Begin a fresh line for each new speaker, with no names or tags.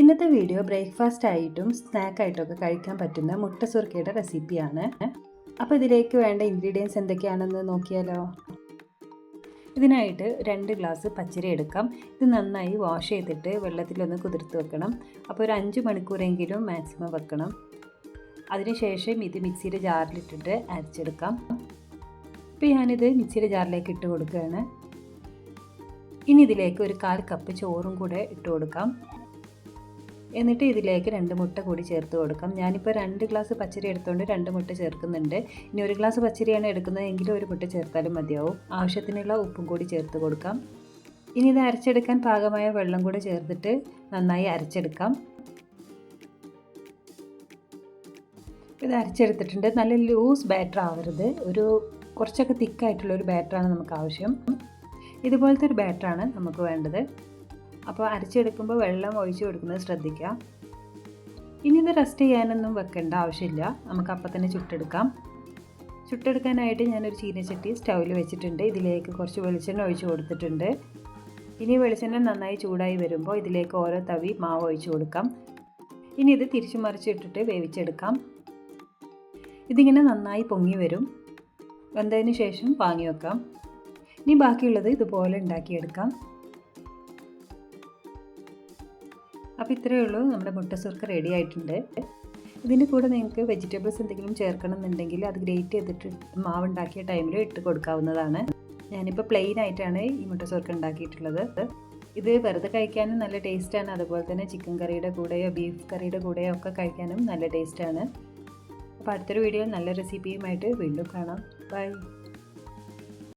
ഇന്നത്തെ video breakfast ആയിട്ടും snack ആയിട്ടും ഒക്കെ കഴിക്കാൻ പറ്റുന്ന മുട്ട സുർക്കയുടെ റെസിപ്പിയാണ്. അപ്പോൾ ഇതിലേക്ക് വേണ്ട ഇൻഗ്രീഡിയൻസ് എന്തൊക്കെയാണെന്ന് നോക്കിയാലോ? ഇതിനായിട്ട് രണ്ട് ഗ്ലാസ് പച്ചരി എടുക്കാം. ഇത് നന്നായി വാഷ് ചെയ്തിട്ട് വെള്ളത്തിലൊന്ന് കുതിർത്ത് വെക്കണം. അപ്പോൾ ഒരു അഞ്ച് മണിക്കൂറെങ്കിലും മാക്സിമം വെക്കണം. അതിനുശേഷം ഇത് മിക്സിയുടെ ജാറിലിട്ടിട്ട് അരച്ചെടുക്കാം. ഇപ്പോൾ ഞാനിത് മിക്സിയുടെ ജാറിലേക്ക് ഇട്ട് കൊടുക്കുകയാണ്. ഇനി ഇതിലേക്ക് ഒരു കാൽ കപ്പ് ചോറും കൂടെ ഇട്ട് കൊടുക്കാം. എന്നിട്ട് ഇതിലേക്ക് രണ്ട് മുട്ട കൂടി ചേർത്ത് കൊടുക്കാം. ഞാനിപ്പോൾ രണ്ട് ഗ്ലാസ് പച്ചരി എടുത്തുകൊണ്ട് രണ്ട് മുട്ട ചേർക്കുന്നുണ്ട്. ഇനി ഒരു ഗ്ലാസ് പച്ചരിയാണ് എടുക്കുന്നതെങ്കിൽ ഒരു മുട്ട ചേർത്താലും മതിയാവും. ആവശ്യത്തിനുള്ള ഉപ്പും കൂടി ചേർത്ത് കൊടുക്കാം. ഇനി ഇത് അരച്ചെടുക്കാൻ പാകമായ വെള്ളം കൂടി ചേർത്തിട്ട് നന്നായി അരച്ചെടുക്കാം. ഇത് അരച്ചെടുത്തിട്ടുണ്ട്. നല്ല ലൂസ് ബാറ്റർ ആവരുത്. ഒരു കുറച്ചൊക്കെ തിക്കായിട്ടുള്ള ഒരു ബാറ്ററാണ് നമുക്ക് ആവശ്യം. ഇതുപോലത്തെ ഒരു ബാറ്ററാണ് നമുക്ക് വേണ്ടത്. അപ്പോൾ അരച്ചെടുക്കുമ്പോൾ വെള്ളം ഒഴിച്ചു കൊടുക്കുന്നത് ശ്രദ്ധിക്കുക. ഇനി ഇത് റെസ്റ്റ് ചെയ്യാനൊന്നും വെക്കേണ്ട ആവശ്യമില്ല. നമുക്ക് അപ്പം തന്നെ ചുട്ടെടുക്കാം. ചുട്ടെടുക്കാനായിട്ട് ഞാനൊരു ചീനച്ചട്ടി സ്റ്റൗവിൽ വെച്ചിട്ടുണ്ട്. ഇതിലേക്ക് കുറച്ച് വെളിച്ചെണ്ണ ഒഴിച്ചു കൊടുത്തിട്ടുണ്ട്. ഇനി വെളിച്ചെണ്ണ നന്നായി ചൂടായി വരുമ്പോൾ ഇതിലേക്ക് ഓരോ തവി മാവ് ഒഴിച്ചു കൊടുക്കാം. ഇനി ഇത് തിരിച്ചു മറിച്ചിട്ടിട്ട് വേവിച്ചെടുക്കാം. ഇതിങ്ങനെ നന്നായി പൊങ്ങി വരും. വെന്തതിന് ശേഷം വാങ്ങി വെക്കാം. ഇനി ബാക്കിയുള്ളത് ഇതുപോലെ ഉണ്ടാക്കിയെടുക്കാം. അപ്പോൾ ഇത്രയേ ഉള്ളൂ. നമ്മുടെ മുട്ട സുർക്ക റെഡി ആയിട്ടുണ്ട്. ഇതിന്റെ കൂടെ നിങ്ങൾക്ക് വെജിറ്റബിൾസ് എന്തെങ്കിലും ചേർക്കണം എന്നുണ്ടെങ്കിൽ അത് ഗ്രേറ്റ് ചെയ്തിട്ട് മാവ് ഉണ്ടാക്കിയ ടൈമിൽ ഇട്ട് കൊടുക്കാവുന്നതാണ്. ഞാനിപ്പോൾ പ്ലെയിൻ ആയിട്ടാണ് ഈ മുട്ട സുർക്ക ഉണ്ടാക്കിയിട്ടുള്ളത്. ഇത് വെറുതെ കഴിക്കാനും നല്ല ടേസ്റ്റാണ് അതുപോലെ തന്നെ ചിക്കൻ കറിയുടെ കൂടെയോ ബീഫ് കറിയുടെ കൂടെയോ ഒക്കെ കഴിക്കാനും നല്ല ടേസ്റ്റാണ് അപ്പോൾ അടുത്തൊരു വീഡിയോ നല്ല റെസിപ്പിയുമായിട്ട് വീണ്ടും കാണാം. ബൈ